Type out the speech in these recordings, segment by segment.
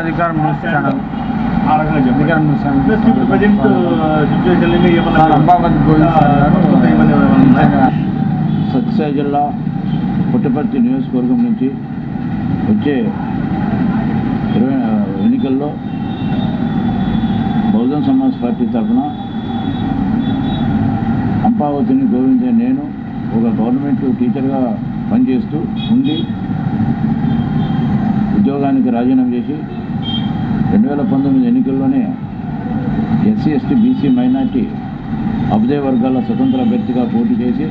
Adhikaram news channel Adhikaram news present ఏమన్నా ఉన్నాయా? సత్యసాయి జిల్లా పుట్టపర్తి నియోజకవర్గం నుంచి వచ్చే ఇరవై ఎన్నికల్లో బహుజన్ సమాజ్ పార్టీ తరఫున అంపావతిని గోవిందే నేను ఒక గవర్నమెంట్ టీచర్గా పనిచేస్తూ ఉండి ఉద్యోగానికి రాజీనామా చేసి రెండు వేల పంతొమ్మిది ఎన్నికల్లోనే ఎస్సీ ఎస్టీ బీసీ మైనార్టీ అభ్యుదయ వర్గాల స్వతంత్ర అభ్యర్థిగా పోటీ చేసి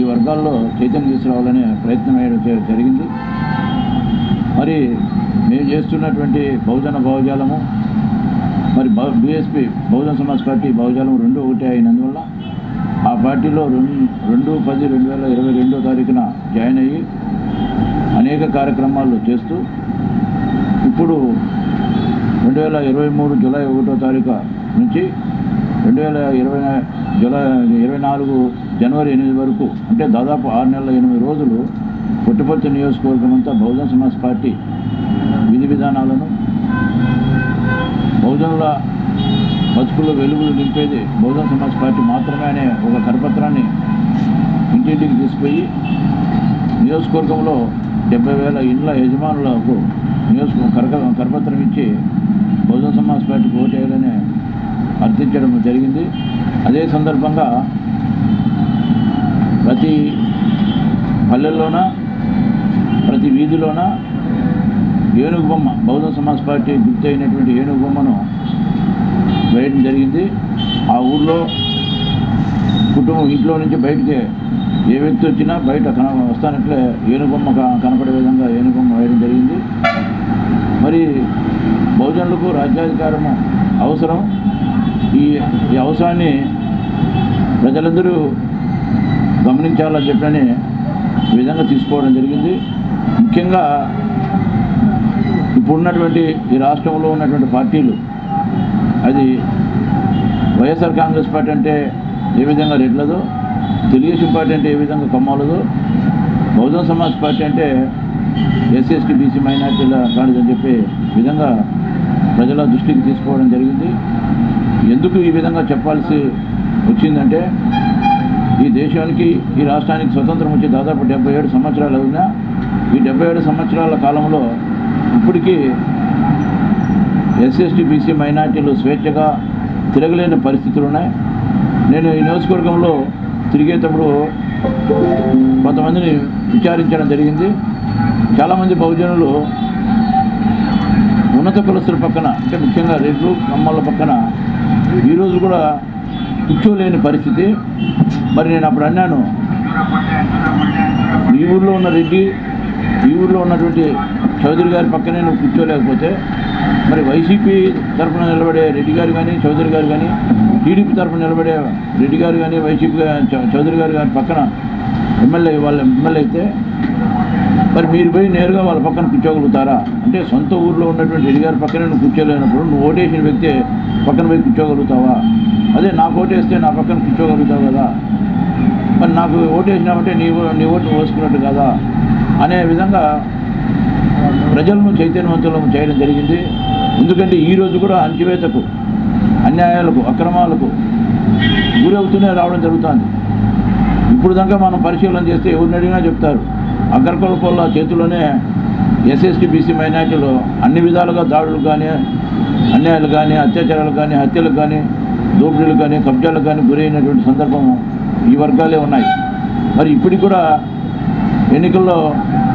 ఈ వర్గాల్లో చైతన్యం తీసుకురావాలనే ప్రయత్నం వేయడం జరిగింది. మరి మేము చేస్తున్నటువంటి బహుజన భావజాలము మరి బీఎస్పీ బహుజన సమాజ్ పార్టీ భావజాలం రెండు ఒకటి అయినందువల్ల ఆ పార్టీలో రెండు రెండు పది రెండు వేల ఇరవై రెండో తారీఖున జాయిన్ అయ్యి అనేక కార్యక్రమాలు చేస్తూ ఇప్పుడు రెండు వేల ఇరవై మూడు జూలై ఒకటో తారీఖు నుంచి రెండు వేల ఇరవై జూలై ఇరవై నాలుగు జనవరి ఎనిమిది వరకు అంటే దాదాపు ఆరు నెలల ఎనిమిది రోజులు పుట్టపర్తి నియోజకవర్గం అంతా బహుజన సమాజ్ పార్టీ విధి విధానాలను బహుజనుల బతుకుల్లో వెలుగులు నింపేది బహుజన సమాజ్ పార్టీ మాత్రమే అనే ఒక కరపత్రాన్ని ఇంటింటికి తీసుకుపోయి నియోజకవర్గంలో డెబ్బై వేల ఇండ్ల యజమానులకు నియోజక కరక కరపత్రం ఇచ్చి బహుజన సమాజ్ పార్టీకి ఓటేయాలని అర్థించడం జరిగింది. అదే సందర్భంగా ప్రతి పల్లెల్లోన ప్రతి వీధిలోన ఏనుగు బొమ్మ బహుజన సమాజ్ పార్టీ గుర్తు అయినటువంటి ఏనుగు బొమ్మను వేయడం జరిగింది. ఆ ఊర్లో కుటుంబం ఇంట్లో నుంచి బయటికి ఏ వ్యక్తి వచ్చినా బయట కన వస్తానట్లే ఏనుగొమ్మ క- కనపడే విధంగా ఏనుగొమ్మ వేయడం జరిగింది. మరి బహుజనులకు రాజ్యాధికారము అవసరం. ఈ ఈ అవసరాన్ని ప్రజలందరూ గమనించాలని చెప్పని ఈ విధంగా తీసుకోవడం జరిగింది. ముఖ్యంగా ఇప్పుడున్నటువంటి ఈ రాష్ట్రంలో ఉన్నటువంటి పార్టీలు అది వైఎస్ఆర్ కాంగ్రెస్ పార్టీ అంటే ఏ విధంగా రెడ్లదో తెలుగుదేశం పార్టీ అంటే ఏ విధంగా కమ్మాలదో బహుజన సమాజ్ పార్టీ అంటే ఎస్సీ ఎస్టీ బీసీ మైనార్టీల అని చెప్పి విధంగా ప్రజల దృష్టికి తీసుకోవడం జరిగింది. ఎందుకు ఈ విధంగా చెప్పాల్సి వచ్చిందంటే ఈ దేశానికి ఈ రాష్ట్రానికి స్వతంత్రం వచ్చి దాదాపు డెబ్బై ఏడు సంవత్సరాలు అయినా ఈ డెబ్బై ఏడు సంవత్సరాల కాలంలో ఇప్పటికీ ఎస్ఎస్టీ బీసీ మైనార్టీలు స్వేచ్ఛగా తిరగలేని పరిస్థితులు ఉన్నాయి. నేను ఈ నియోజకవర్గంలో తిరిగేటప్పుడు కొంతమందిని విచారించడం జరిగింది. చాలామంది బహుజనులు ఉన్నత కులస్తుల పక్కన అంటే ముఖ్యంగా రెడ్లు కమ్మల పక్కన ఈరోజు కూడా కూర్చోలేని పరిస్థితి. మరి నేను అప్పుడు అన్నాను ఈ ఊర్లో ఉన్న రెడ్డి ఈ ఊర్లో ఉన్నటువంటి చౌదరి గారి పక్కనే నువ్వు కూర్చోలేకపోతే మరి వైసీపీ తరఫున నిలబడే రెడ్డి గారు కానీ చౌదరి గారు కానీ టీడీపీ తరఫున నిలబడే రెడ్డి గారు కానీ వైసీపీ చౌదరి గారు గారి పక్కన ఎమ్మెల్యే వాళ్ళ ఎమ్మెల్యే అయితే మరి మీరు పోయి నేరుగా వాళ్ళ పక్కన కూర్చోగలుగుతారా? అంటే సొంత ఊర్లో ఉన్నటువంటి రెడ్డి పక్కన పక్కనే నువ్వు కూర్చోలేనప్పుడు నువ్వు ఓటేసిన వ్యక్తి పక్కన పోయి కూర్చోగలుగుతావా? అదే నాకు ఓటేస్తే నా పక్కన కూర్చోగలుగుతావు కదా. మరి నాకు ఓటేసినామంటే నీ నీ ఓటు వేసుకున్నట్టు కదా? అనే విధంగా ప్రజలను చైతన్యవంతులను చేయడం జరిగింది. ఎందుకంటే ఈ రోజు కూడా అంచివేతకు అన్యాయాలకు అక్రమాలకు గురవుతూనే రావడం జరుగుతుంది. ఇప్పుడు దాకా మనం పరిశీలన చేస్తే ఎవరిని అడిగినా చెప్తారు. అగ్రకులపోళ్ళ చేతిలోనే ఎస్ఎస్టీ బీసీ మైనార్టీలు అన్ని విధాలుగా దాడులు కానీ అన్యాయాలు కానీ అత్యాచారాలు కానీ హత్యలకు కానీ దోపిడీలు కానీ కబ్జాలు కానీ గురైనటువంటి సందర్భం ఈ వర్గాలే ఉన్నాయి. మరి ఇప్పటికి కూడా ఎన్నికల్లో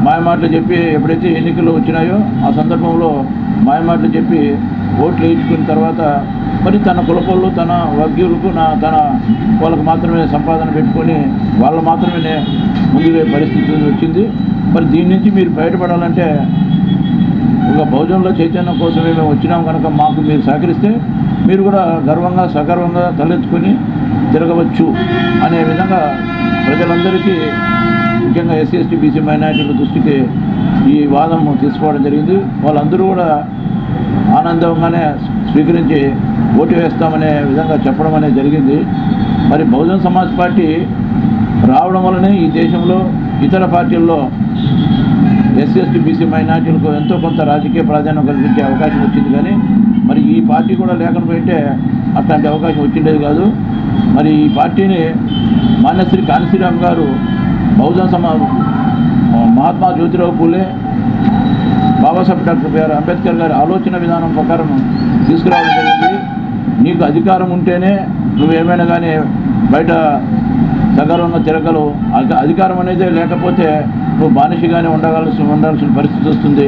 మాయమాటలు చెప్పి ఎప్పుడైతే ఎన్నికలు వచ్చినాయో ఆ సందర్భంలో మాయమాటలు చెప్పి ఓట్లు వేయించుకున్న తర్వాత మరి తన కులపోళ్ళు తన వర్గీయులకు నా తన వాళ్ళకు మాత్రమే సంపాదన పెట్టుకొని వాళ్ళు మాత్రమే ముందుగా పరిస్థితి వచ్చింది. మరి దీని నుంచి మీరు బయటపడాలంటే ఒక బహుజనుల చైతన్యం కోసమే మేము వచ్చినాం కనుక మాకు మీరు సహకరిస్తే మీరు కూడా గర్వంగా సగర్వంగా తలెత్తుకొని తిరగవచ్చు అనే విధంగా ప్రజలందరికీ ముఖ్యంగా ఎస్సీ ఎస్టీ బీసీ మైనార్టీల దృష్టికి ఈ వాదం తీసుకోవడం జరిగింది. వాళ్ళందరూ కూడా ఆనందంగానే స్వీకరించి ఓటు వేస్తామనే విధంగా చెప్పడం అనేది జరిగింది. మరి బహుజన్ సమాజ్ పార్టీ రావడం వలనే ఈ దేశంలో ఇతర పార్టీల్లో ఎస్సీ ఎస్టీ బీసీ మైనార్టీలకు ఎంతో కొంత రాజకీయ ప్రాధాన్యం కల్పించే అవకాశం వచ్చింది కానీ మరి ఈ పార్టీ కూడా లేకపోయింటే అట్లాంటి అవకాశం వచ్చిండేది కాదు. మరి ఈ పార్టీని మాన్యశ్రీ కాంశీరామ్ గారు బహుజన సమా Mahatma Jyotirao Phule Babasaheb doctor B R Ambedkar గారి ఆలోచన విధానం ప్రకారం తీసుకురావడం జరిగింది. నీకు అధికారం ఉంటేనే నువ్వు ఏమైనా కానీ బయట సగర్వంగా తిరగలవు అధికారం అనేది లేకపోతే నువ్వు బానిసగానే ఉండగలసి ఉండాల్సిన పరిస్థితి వస్తుంది.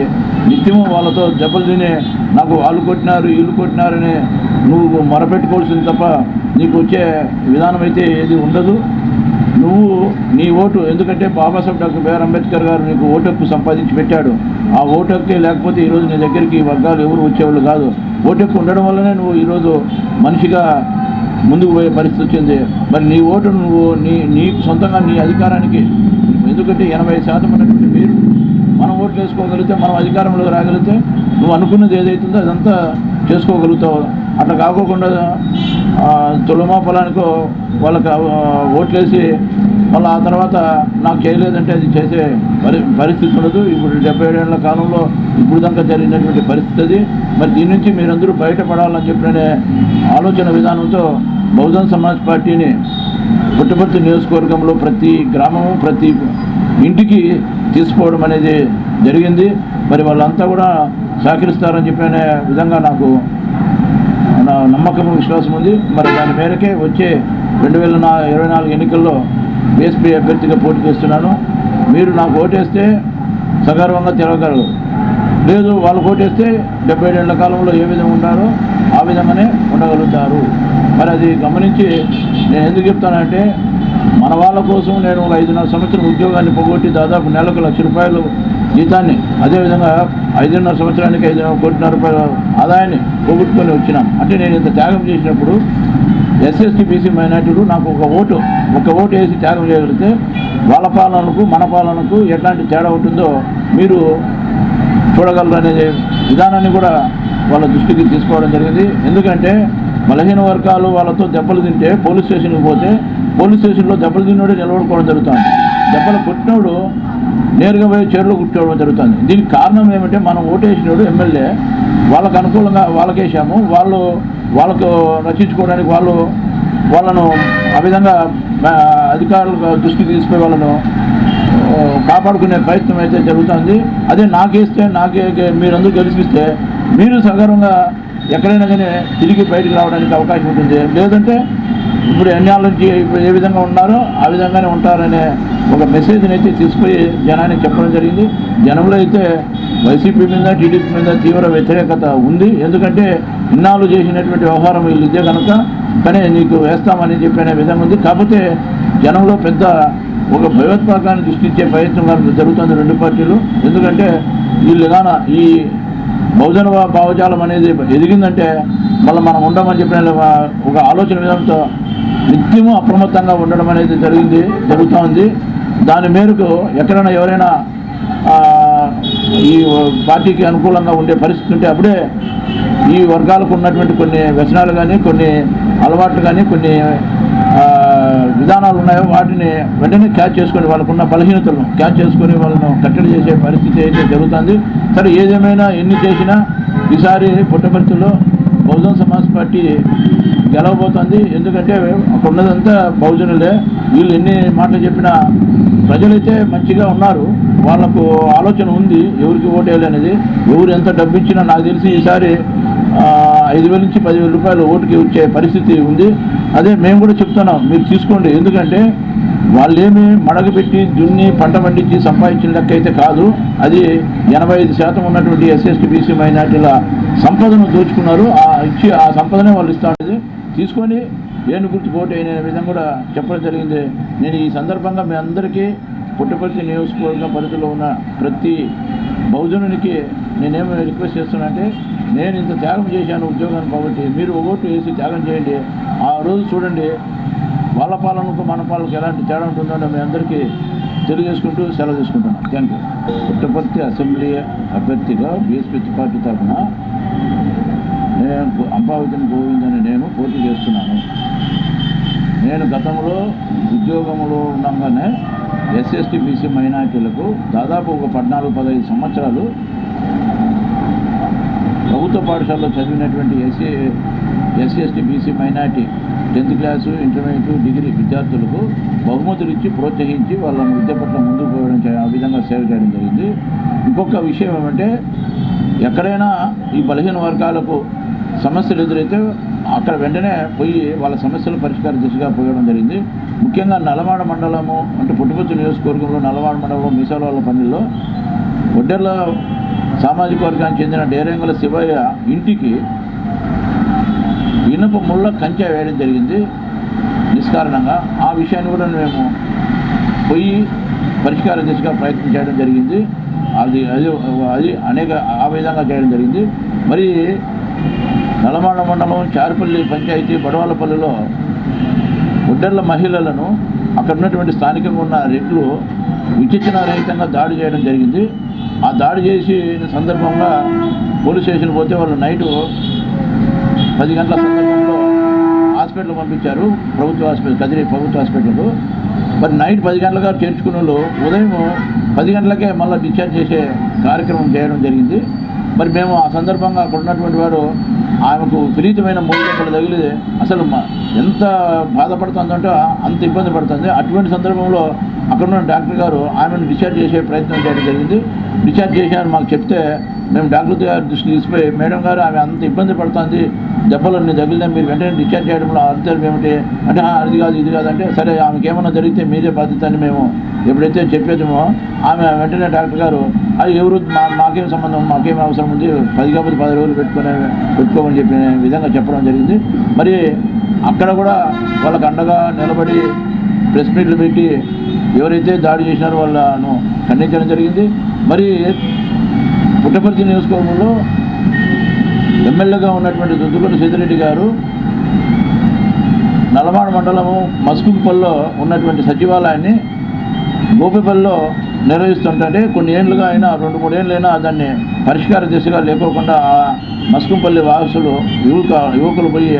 నిత్యము వాళ్ళతో దెబ్బలు తిని నాకు వాళ్ళు కొట్టినారు వీళ్ళు కొట్టినారని నువ్వు మొరపెట్టుకోవాల్సింది తప్ప నీకు వచ్చే విధానం అయితే ఏది ఉండదు. నువ్వు నీ ఓటు ఎందుకంటే బాబాసాహెబ్ డాక్టర్ బిఆర్ అంబేద్కర్ గారు నీకు ఓటు హక్కు సంపాదించి పెట్టాడు. ఆ ఓటు హక్కే లేకపోతే ఈరోజు నీ దగ్గరికి ఈ వర్గాలు ఎవరు వచ్చేవాళ్ళు కాదు. ఓటు ఎక్కువ ఉండడం వల్లనే నువ్వు ఈరోజు మనిషిగా ముందుకు పోయే పరిస్థితి వచ్చింది. మరి నీ ఓటు నువ్వు నీ నీ సొంతంగా నీ అధికారానికి ఎందుకంటే ఎనభై శాతం ఉన్నటువంటి మీరు మనం ఓట్లు వేసుకోగలిగితే మనం అధికారంలోకి రాగలిగితే నువ్వు అనుకున్నది ఏదైతుందో అదంతా చేసుకోగలుగుతావు. అట్లా కాకోకుండా తులమా పొలానికో వాళ్ళకి ఓట్లేసి మళ్ళీ ఆ తర్వాత నాకు చేయలేదంటే అది చేసే పరి పరిస్థితి ఉండదు. ఇప్పుడు డెబ్బై ఏడేళ్ళ కాలంలో ఇప్పుడు దాకా జరిగినటువంటి పరిస్థితి అది. మరి దీని నుంచి మీరందరూ బయటపడాలని చెప్పిన ఆలోచన విధానంతో బహుజన్ సమాజ్ పార్టీని పుట్టపర్తి నియోజకవర్గంలో ప్రతి గ్రామము ప్రతి ఇంటికి తీసుకోవడం అనేది జరిగింది. మరి వాళ్ళంతా కూడా సహకరిస్తారని చెప్పిన విధంగా నాకు నా నమ్మకం విశ్వాసం ఉంది. మరి దాని మేరకే వచ్చే రెండు వేల నా ఇరవై నాలుగు ఎన్నికల్లో బీఎస్పీ అభ్యర్థిగా పోటీ చేస్తున్నాను. మీరు నాకు ఓటేస్తే సగర్వంగా తిరగగలరు లేదు వాళ్ళు ఓటేస్తే డెబ్బై ఏళ్ళ కాలంలో ఏ విధంగా ఉన్నారో ఆ విధంగానే ఉండగలుగుతారు. మరి అది గమనించి నేను ఎందుకు చెప్తానంటే మన వాళ్ళ కోసం నేను ఒక ఐదున్నర సంవత్సరం ఉద్యోగాన్ని పోగొట్టి దాదాపు నెలకు లక్ష రూపాయలు జీతాన్ని అదేవిధంగా ఐదున్నర సంవత్సరానికి ఐదు కోటిన్నర రూపాయల ఆదాయాన్ని పోగొట్టుకొని వచ్చినాం. అంటే నేను ఇంత త్యాగం చేసినప్పుడు ఎస్ఎస్టీ బీసీ మైనార్టీలు నాకు ఒక ఓటు ఒక ఓటు వేసి త్యాగం చేయగలిగితే వాళ్ళ పాలనకు మన పాలనకు ఎట్లాంటి తేడా ఉంటుందో మీరు చూడగలరు అనే విధానాన్ని కూడా వాళ్ళ దృష్టికి తీసుకోవడం జరిగింది. ఎందుకంటే బలహీన వర్గాలు వాళ్ళతో దెబ్బలు తింటే పోలీస్ స్టేషన్కి పోతే పోలీస్ స్టేషన్లో దెబ్బలు తిన్నోడే నిలబడుకోవడం జరుగుతుంది. దెబ్బలు కొట్టినోడు నేరుగా పోయి చీరలో కూర్చోవడం జరుగుతుంది. దీనికి కారణం ఏమంటే మనం ఓటేసినోడు ఎమ్మెల్యే వాళ్ళకు అనుకూలంగా వాళ్ళకేసాము వాళ్ళు వాళ్ళకు రక్షించుకోవడానికి వాళ్ళు వాళ్ళను ఆ విధంగా అధికారుల దృష్టికి తీసుకుపోయి వాళ్ళను కాపాడుకునే ప్రయత్నం అయితే జరుగుతుంది. అదే నాకేస్తే నాకే మీరందరూ గెలిపిస్తే మీరు సగర్వంగా ఎక్కడైనా కానీ తిరిగి బయటకు రావడానికి అవకాశం ఉంటుంది. లేదంటే ఇప్పుడు ఎన్నేళ్ళ నుంచి ఇప్పుడు ఏ విధంగా ఉన్నారో ఆ విధంగానే ఉంటారనే ఒక మెసేజ్ని అయితే తీసుకుపోయి జనానికి చెప్పడం జరిగింది. జనంలో అయితే వైసీపీ మీద టీడీపీ మీద తీవ్ర వ్యతిరేకత ఉంది. ఎందుకంటే ఇన్నాళ్ళు చేసినటువంటి వ్యవహారం వీళ్ళిద్దే కనుక కానీ నీకు వేస్తామని చెప్పిన విధంగా ఉంది. కాకపోతే జనంలో పెద్ద ఒక భయోత్పాకాన్ని దృష్టించే ప్రయత్నం కనుక జరుగుతుంది రెండు పార్టీలు. ఎందుకంటే వీళ్ళు విధాన ఈ బహుజన భావజాలం అనేది ఎదిగిందంటే మళ్ళీ మనం ఉండమని చెప్పిన ఒక ఆలోచన విధానంతో నిత్యము అప్రమత్తంగా ఉండడం అనేది జరిగింది జరుగుతూ ఉంది. దాని మేరకు ఎక్కడైనా ఎవరైనా ఈ పార్టీకి అనుకూలంగా ఉండే పరిస్థితి ఉంటే అప్పుడే ఈ వర్గాలకు ఉన్నటువంటి కొన్ని వ్యసనాలు కానీ కొన్ని అలవాట్లు కానీ కొన్ని విధానాలు ఉన్నాయో వాటిని వెంటనే క్యాచ్ చేసుకొని వాళ్ళకున్న బలహీనతలను క్యాచ్ చేసుకొని వాళ్ళను కట్టడి చేసే పరిస్థితి అయితే జరుగుతుంది సరే ఏదేమైనా ఎన్ని చేసినా ఈసారి పుట్టపర్తిలో బహుజన్ సమాజ్ పార్టీ గెలవబోతుంది. ఎందుకంటే అక్కడ ఉన్నదంతా బహుజనులే. వీళ్ళు ఎన్ని మాటలు చెప్పినా ప్రజలైతే మంచిగా ఉన్నారు. వాళ్ళకు ఆలోచన ఉంది. ఎవరికి ఓటేయాలి అనేది ఎవరు ఎంత డబ్బు ఇచ్చినా నాకు తెలిసి ఈసారి ఐదు వేల నుంచి పదివేల రూపాయలు ఓటుకి వచ్చే పరిస్థితి ఉంది. అదే మేము కూడా చెప్తున్నాం. మీరు తీసుకోండి. ఎందుకంటే వాళ్ళేమి మడగబెట్టి దున్ని పంట పండించి సంపాదించిన లెక్క అయితే కాదు. అది ఎనభై ఐదు శాతం ఉన్నటువంటి ఎస్ఎస్టీ బీసీ మైనార్టీల సంపదను దోచుకున్నారు. ఆ ఇచ్చి ఆ సంపదనే వాళ్ళు ఇస్తా ఉండేది తీసుకొని ఏనుగుర్తి పోటీ అనే విధంగా కూడా చెప్పడం జరిగింది. నేను ఈ సందర్భంగా మీ అందరికీ పుట్టపర్తి నియోజకవర్గ పరిధిలో ఉన్న ప్రతి బహుజనునికి నేనేమి రిక్వెస్ట్ చేస్తున్నానంటే నేను ఇంత త్యాగం చేశాను ఉద్యోగాన్ని కాబట్టి మీరు ఓటు వేసి త్యాగం చేయండి. ఆ రోజు చూడండి వాళ్ళ పాలనకు మన పాలనకు ఎలాంటి తేడా ఉంటుందో మీ అందరికీ తెలియజేసుకుంటూ సెలవు తీసుకుంటున్నాను. Thank you. పుట్టపర్తి అసెంబ్లీ అభ్యర్థిగా బీఎస్పీ పార్టీ తరఫున అంబావతిని గోవింద్ అని నేను పోటీ చేస్తున్నాను. నేను గతంలో ఉద్యోగంలో ఉండగానే ఎస్సీఎస్టీ బీసీ మైనార్టీలకు దాదాపు ఒక పద్నాలుగు పదహైదు సంవత్సరాలు ప్రభుత్వ పాఠశాలలో చదివినటువంటి SC SC ST BC minority tenth class intermediate degree విద్యార్థులకు బహుమతులు ఇచ్చి ప్రోత్సహించి వాళ్ళని విద్య పట్ల ముందుకు పోవడం ఆ విధంగా సేవ చేయడం జరిగింది. ఇంకొక విషయం ఏమంటే ఎక్కడైనా ఈ బలహీన వర్గాలకు సమస్యలు ఎదురైతే అక్కడ వెంటనే పోయి వాళ్ళ సమస్యలు పరిష్కార దిశగా పోయడం జరిగింది. ముఖ్యంగా నల్లమాడ మండలము అంటే పుట్టుపత్తి నియోజకవర్గంలో నల్లమాడ మండలంలో మీసాల వాళ్ళ పల్లెల్లో ఒడ్డెర్ల సామాజిక వర్గానికి చెందిన డేరంగుల శివయ్య ఇంటికి ఇనుప ముళ్ళ కంచె వేయడం జరిగింది. నిష్కారణంగా ఆ విషయాన్ని కూడా మేము పోయి పరిష్కార దిశగా ప్రయత్నం చేయడం జరిగింది. అది అది అది అనేక ఆ విధంగా చేయడం జరిగింది. మరి నల్లమాడ మండలం చారుపల్లి పంచాయతీ బడవాలపల్లిలో ఒడ్డెర్ల మహిళలను అక్కడ ఉన్నటువంటి స్థానికంగా ఉన్న రెడ్లు విచక్షణ రహితంగా దాడి చేయడం జరిగింది. ఆ దాడి చేసి సందర్భంగా పోలీస్ స్టేషన్ పోతే వాళ్ళు నైటు పది గంటల సందర్భంలో హాస్పిటల్ పంపించారు. ప్రభుత్వ హాస్పిటల్ కదిరి ప్రభుత్వ హాస్పిటల్ మరి నైట్ పది గంటలుగా చేర్చుకున్న వాళ్ళు ఉదయం పది గంటలకే మళ్ళీ డిశ్చార్జ్ చేసే కార్యక్రమం చేయడం జరిగింది. మరి మేము ఆ సందర్భంగా అక్కడ ఉన్నటువంటి వారు ఆమెకు విపరీతమైన మూలికలు తగిలి అసలు ఎంత బాధపడుతుందంటే అంత ఇబ్బంది పడుతుంది. అటువంటి సందర్భంలో అక్కడ ఉన్న డాక్టర్ గారు ఆమెను డిశ్చార్జ్ చేసే ప్రయత్నం చేయడం జరిగింది. డిశ్చార్జ్ చేశారని మాకు చెప్తే మేము డాక్టర్ గారి దృష్టికి తీసుకుపోయి మేడం గారు ఆమె అంత ఇబ్బంది పడుతుంది. దెబ్బలన్నీ తగిలినా మీరు వెంటనే డిశ్చార్జ్ చేయడంలో అంతరం ఏమిటి? అంటే అది కాదు ఇది కాదంటే సరే ఆమెకి ఏమైనా జరిగితే మీదే బాధ్యత అని మేము ఎప్పుడైతే చెప్పేదేమో ఆమె వెంటనే డాక్టర్ గారు అది ఎవరు? మా మాకేం సంబంధం? మాకేం అవసరం? ఉంది పది కాకపోతే పది రోజులు పెట్టుకునే పెట్టుకోమని చెప్పిన విధంగా చెప్పడం జరిగింది. మరి అక్కడ కూడా వాళ్ళకు అండగా నిలబడి ప్రెస్ మీట్లు పెట్టి ఎవరైతే దాడి చేసినారో వాళ్ళను ఖండించడం జరిగింది. మరి పుట్టపర్తి నియోజకవర్గంలో ఎమ్మెల్యేగా ఉన్నటువంటి దుద్దుకొండ సీతారెడ్డి గారు నల్లమాడ మండలము మస్కుపల్లో ఉన్నటువంటి సచివాలయాన్ని గోపిపల్లిలో నిర్వహిస్తుంటే కొన్ని ఏళ్ళుగా అయినా రెండు మూడు ఏళ్ళైనా దాన్ని పరిష్కార దిశగా లేకోకుండా ఆ మస్కంపల్లి వాసులు యువక యువకులు పోయి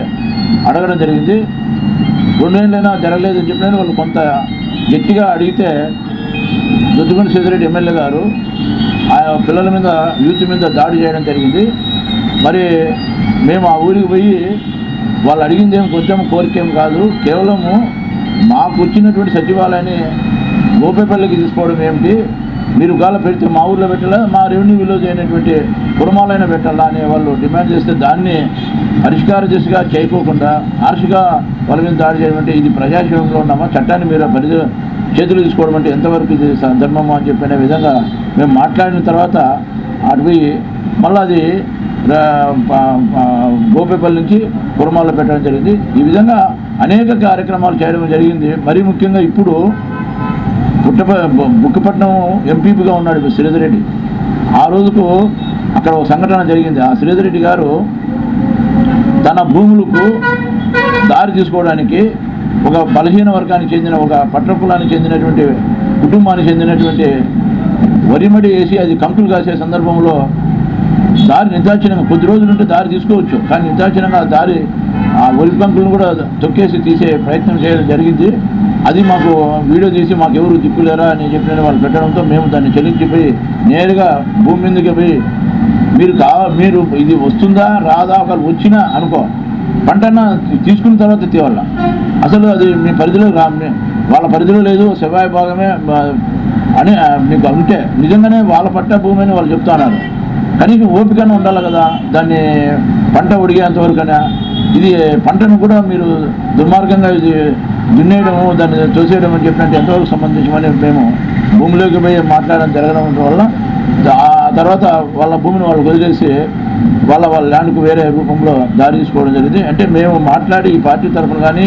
అడగడం జరిగింది. రెండేళ్ళైనా జరగలేదని చెప్పిన వాళ్ళు కొంత గట్టిగా అడిగితే దుద్దుకొండ సీతారెడ్డి ఎమ్మెల్యే గారు ఆ పిల్లల మీద యూత్ మీద దాడి చేయడం జరిగింది. మరి మేము ఆ ఊరికి పోయి వాళ్ళు అడిగింది ఏం కొంచెం కోరికేం కాదు. కేవలము మాకు వచ్చినటువంటి సచివాలయాన్ని గోపేపల్లికి తీసుకోవడం ఏమిటి? మీరు గాల పెడితే మా ఊర్లో పెట్టాలా? మా రెవెన్యూ విలేజ్ అయినటువంటి కుటుంబాలైనా పెట్టాలా అని వాళ్ళు డిమాండ్ చేస్తే దాన్ని పరిష్కార దిశగా చేయకోకుండా హార్ష్గా వాళ్ళ మీద దాడి చేయడం అంటే ఇది ప్రజాస్వామ్యంలో ఉన్నామా? చట్టాన్ని మీరు పరిధి చేతులు తీసుకోవడం అంటే ఎంతవరకు ఇది స- అని చెప్పిన విధంగా మేము మాట్లాడిన తర్వాత అటు మళ్ళీ అది గోపేపల్లి నుంచి కురమాల్లో పెట్టడం జరిగింది. ఈ విధంగా అనేక కార్యక్రమాలు చేయడం జరిగింది. మరీ ముఖ్యంగా ఇప్పుడు పుట్టప బుక్కపట్నం ఎంపీపీగా ఉన్నాడు శ్రీధర్ రెడ్డి ఆ రోజుకు అక్కడ ఒక సంఘటన జరిగింది. ఆ శ్రీధర్ రెడ్డి గారు తన భూములకు దారి తీసుకోవడానికి ఒక బలహీన వర్గానికి చెందిన ఒక పట్ల కులానికి చెందినటువంటి కుటుంబానికి చెందినటువంటి వరిమడి వేసి అది కంకులు కాసే సందర్భంలో దారి నిర్దాక్షిణంగా కొద్ది రోజులుంటే దారి తీసుకోవచ్చు. కానీ నిర్దాక్షిణంగా ఆ దారి ఆ వరి కంకులను కూడా తొక్కేసి తీసే ప్రయత్నం చేయడం జరిగింది. అది మాకు వీడియో తీసి మాకు ఎవరు దిక్కులేరా అని చెప్పిన వాళ్ళు పెట్టడంతో మేము దాన్ని చెల్లించిపోయి నేరుగా భూమి మీదకి పోయి మీరు కా మీరు ఇది వస్తుందా రాదా ఒకవేళ వచ్చినా అనుకో పంటన తీసుకున్న తర్వాత తీవాల అసలు అది మీ పరిధిలో రా వాళ్ళ పరిధిలో లేదు శవాయ భాగమే అని మీకు ఉంటే నిజంగానే వాళ్ళ పట్ట భూమి అని వాళ్ళు చెప్తున్నారు కనీసం ఓపికనే ఉండాలి కదా దాన్ని పంట ఉడిగేంత ఇది పంటను కూడా మీరు దుర్మార్గంగా ఇది దున్నేయడము దాన్ని తోసేయడం అని చెప్పినట్టు ఎంతవరకు సంబంధించమని మేము భూమిలోకి పోయి మాట్లాడడం జరగడం వల్ల ఆ తర్వాత వాళ్ళ భూమిని వాళ్ళు వదిలేసి వాళ్ళ వాళ్ళ ల్యాండ్కు వేరే రూపంలో దారి తీసుకోవడం జరిగింది. అంటే మేము మాట్లాడి ఈ పార్టీ తరఫున కానీ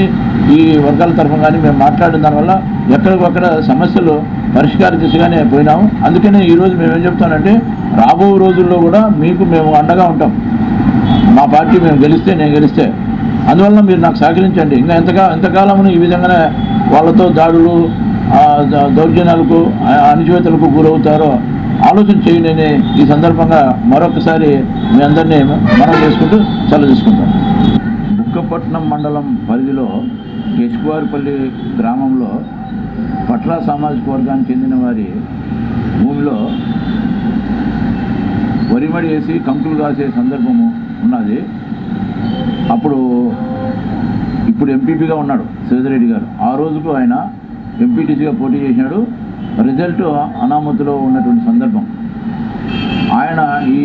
ఈ వర్గాల తరఫున కానీ మేము మాట్లాడిన దానివల్ల ఎక్కడికక్కడ సమస్యలు పరిష్కార దిశగానే పోయినాము. అందుకనే ఈరోజు మేము ఏం చెప్తానంటే రాబో రోజుల్లో కూడా మీకు మేము అండగా ఉంటాం. మా పార్టీ మేము గెలిస్తే నేను గెలిస్తే. అందువల్ల మీరు నాకు సహకరించండి. ఇంకా ఎంతగా ఎంతకాలమును ఈ విధంగానే వాళ్ళతో దాడులు దౌర్జన్యాలకు అణిచివేతలకు గురవుతారో ఆలోచన చేయలేని ఈ సందర్భంగా మరొకసారి మీ అందరినీ మనం చేసుకుంటూ సెలవు తీసుకుంటాం బుక్కపట్నం మండలం పరిధిలో కేశువారిపల్లి గ్రామంలో పట్ల సామాజిక వర్గానికి చెందిన వారి భూమిలో వరిమడి వేసి కంకులు కాసే సందర్భము ఉన్నది. అప్పుడు ఇప్పుడు ఎంపీపీగా ఉన్నాడు శివరెడ్డి గారు. ఆ రోజుకు ఆయన ఎంపీటీసీగా పోటీ చేసినాడు. రిజల్ట్ అనామతిలో ఉన్నటువంటి సందర్భం. ఆయన ఈ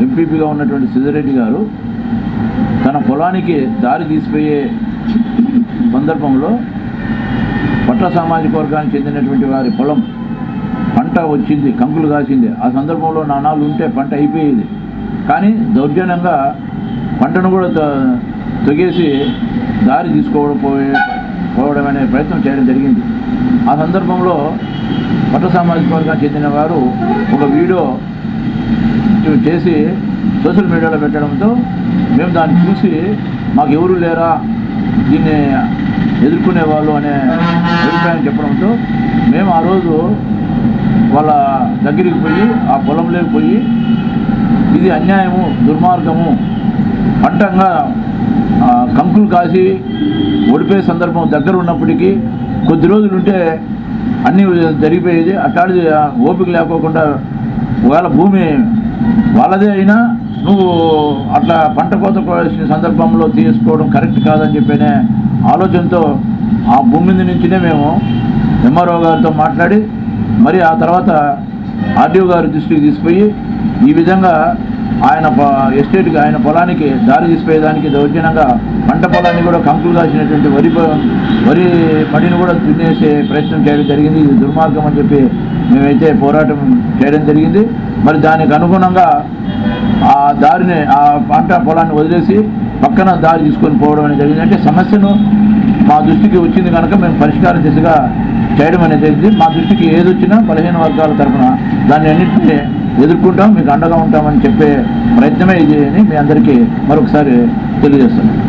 ఎంపీపీగా ఉన్నటువంటి సిద్ధిరెడ్డి గారు తన పొలానికి దారి తీసిపోయే సందర్భంలో పట్ల సామాజిక వర్గానికి చెందినటువంటి వారి పొలం పంట వచ్చింది కంకులు కాసింది. ఆ సందర్భంలో నాణాలు ఉంటే పంట అయిపోయేది. కానీ దౌర్జన్యంగా పంటను కూడా తొగేసి దారి తీసుకోవడం పోయే పోవడం అనే ప్రయత్నం చేయడం జరిగింది. ఆ సందర్భంలో పట్ట సామాజిక వర్గానికి చెందిన వారు ఒక వీడియో చేసి సోషల్ మీడియాలో పెట్టడంతో మేము దాన్ని చూసి మాకు ఎవరు లేరా దీన్ని ఎదుర్కొనే వాళ్ళు అనే అభిప్రాయం చెప్పడంతో మేము ఆ రోజు వాళ్ళ దగ్గరికి పోయి ఆ పొలంలోకి పోయి ఇది అన్యాయము దుర్మార్గము పంటంగా కంకులు కాసి ఓడిపోయే సందర్భం దగ్గర ఉన్నప్పటికీ కొద్ది రోజులు ఉంటే అన్నీ జరిగిపోయేది. అట్లాంటిది ఓపిక లేకోకుండా ఒకవేళ భూమి వాళ్ళదే అయినా నువ్వు అట్లా పంట కోత కోసిన సందర్భంలో తీసుకోవడం కరెక్ట్ కాదని చెప్పినే ఆలోచనతో ఆ భూమి మీద నుంచినే మేము ఎంఆర్ఓ గారితో మాట్లాడి మరి ఆ తర్వాత ఆర్డీఓ గారి దృష్టికి తీసుకుపోయి ఈ విధంగా ఆయన ఎస్టేట్కి ఆయన పొలానికి దారి తీసిపోయేదానికి దౌర్జన్యంగా పంట పొలాన్ని కూడా కంకులు కాసినటువంటి వరి పొ- వరి పడిని కూడా దున్నేసే ప్రయత్నం చేయడం జరిగింది. ఇది దుర్మార్గం అని చెప్పి మేమైతే పోరాటం చేయడం జరిగింది. మరి దానికి అనుగుణంగా ఆ దారిని ఆ పంట పొలాన్ని వదిలేసి పక్కన దారి తీసుకొని పోవడం అనేది జరిగింది. అంటే సమస్యను మా దృష్టికి వచ్చింది కనుక మేము పరిష్కారం దిశగా చేయడం అనేది జరిగింది. మా దృష్టికి ఏది వచ్చినా బలహీన వర్గాల తరఫున దాన్ని అన్నింటినీ ఎదుర్కొంటాం మీకు అండగా ఉంటామని చెప్పే ప్రయత్నమే ఇది అని మీ అందరికీ మరొకసారి తెలియజేస్తున్నాను.